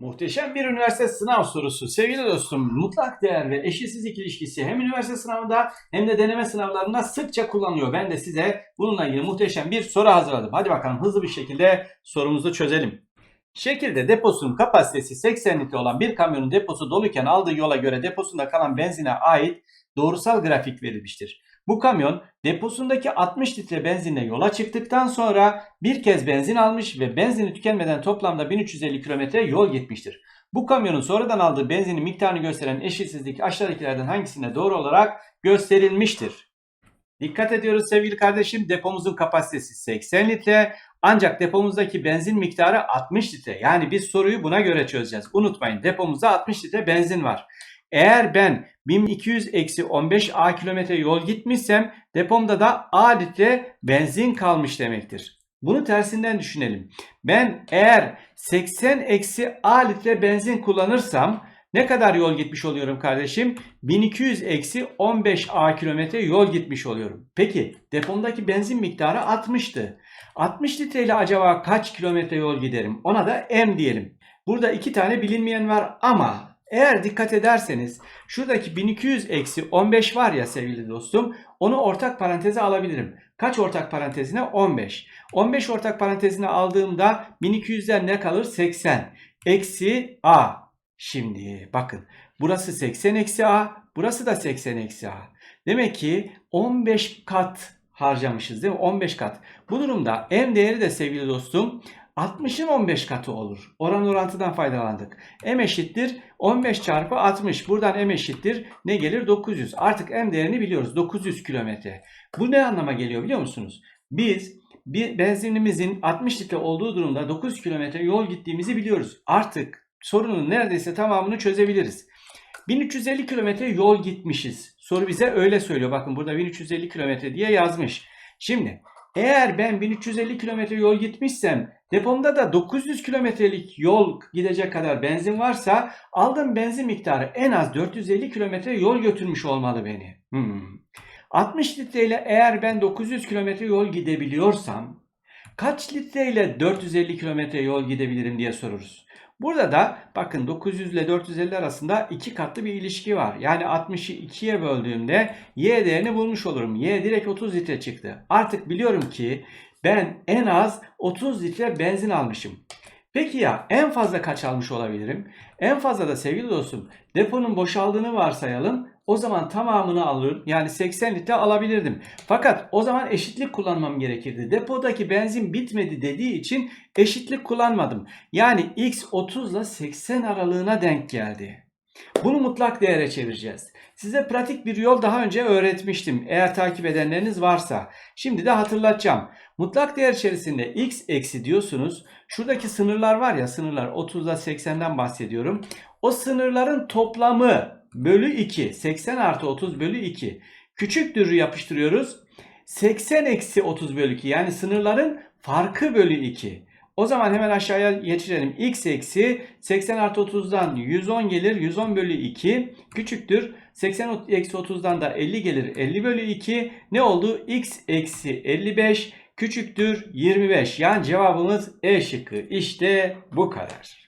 Muhteşem bir üniversite sınav sorusu. Sevgili dostum, mutlak değer ve eşitsizlik ilişkisi hem üniversite sınavında hem de deneme sınavlarında sıkça kullanılıyor. Ben de size bununla ilgili muhteşem bir soru hazırladım. Hadi bakalım hızlı bir şekilde sorumuzu çözelim. Şekilde deposunun kapasitesi 80 litre olan bir kamyonun deposu doluyken aldığı yola göre deposunda kalan benzine ait doğrusal grafik verilmiştir. Bu kamyon deposundaki 60 litre benzinle yola çıktıktan sonra bir kez benzin almış ve benzini tükenmeden toplamda 1350 kilometre yol gitmiştir. Bu kamyonun sonradan aldığı benzinin miktarını gösteren eşitsizlik aşağıdakilerden hangisine doğru olarak gösterilmiştir? Dikkat ediyoruz sevgili kardeşim depomuzun kapasitesi 80 litre ancak depomuzdaki benzin miktarı 60 litre. Yani biz soruyu buna göre çözeceğiz. Unutmayın depomuzda 60 litre benzin var. Eğer ben 1200 eksi 15 A kilometre yol gitmişsem depomda da A litre benzin kalmış demektir. Bunu tersinden düşünelim. Ben eğer 80 eksi A litre benzin kullanırsam ne kadar yol gitmiş oluyorum kardeşim? 1200 eksi 15 A kilometre yol gitmiş oluyorum. Peki depomdaki benzin miktarı 60'tı. 60 litre ile acaba kaç kilometre yol giderim? Ona da M diyelim. Burada iki tane bilinmeyen var ama eğer dikkat ederseniz şuradaki 1200 eksi 15 var ya sevgili dostum onu ortak paranteze alabilirim. Kaç ortak parantezine? 15. 15 ortak parantezine aldığımda 1200'den ne kalır? 80. Eksi A. Şimdi bakın burası 80 eksi A burası da 80 eksi A. Demek ki 15 kat harcamışız değil mi? 15 kat. Bu durumda M değeri de sevgili dostum 60'ın 15 katı olur. Oran orantıdan faydalandık. M eşittir 15 çarpı 60. Buradan M eşittir ne gelir? 900. Artık M değerini biliyoruz. 900 kilometre. Bu ne anlama geliyor biliyor musunuz? Biz bir benzinimizin 60 litre olduğu durumda 900 kilometre yol gittiğimizi biliyoruz. Artık sorunun neredeyse tamamını çözebiliriz. 1350 kilometre yol gitmişiz. Soru bize öyle söylüyor. Bakın burada 1350 kilometre diye yazmış. Şimdi eğer ben 1350 kilometre yol gitmişsem depomda da 900 kilometrelik yol gidecek kadar benzin varsa aldığım benzin miktarı en az 450 kilometre yol götürmüş olmalı beni. Hmm. 60 litreyle eğer ben 900 kilometre yol gidebiliyorsam kaç litreyle 450 kilometre yol gidebilirim diye soruruz. Burada da bakın 900 ile 450 arasında iki katlı bir ilişki var. Yani 60'ı 2'ye böldüğümde y değerini bulmuş olurum. Y direkt 30 litre çıktı. Artık biliyorum ki ben en az 30 litre benzin almışım. Peki ya en fazla kaç almış olabilirim? En fazla da sevgili dostum deponun boşaldığını varsayalım. O zaman tamamını alırım. Yani 80 litre alabilirdim. Fakat o zaman eşitlik kullanmam gerekirdi. Depodaki benzin bitmedi dediği için eşitlik kullanmadım. Yani x 30 ile 80 aralığına denk geldi. Bunu mutlak değere çevireceğiz. Size pratik bir yol daha önce öğretmiştim. Eğer takip edenleriniz varsa. Şimdi de hatırlatacağım. Mutlak değer içerisinde x eksi diyorsunuz. Şuradaki sınırlar var ya sınırlar 30 ile 80'den bahsediyorum. O sınırların toplamı bölü 2. 80 artı 30 bölü 2. Küçüktürü yapıştırıyoruz. 80 eksi 30 bölü 2 yani sınırların farkı bölü 2. O zaman hemen aşağıya geçirelim. x eksi 80 artı 30'dan 110 gelir. 110 bölü 2 küçüktür. 80 eksi 30'dan da 50 gelir. 50 bölü 2 ne oldu? x eksi 55 küçüktür 25. Yani cevabımız E şıkkı. İşte bu kadar.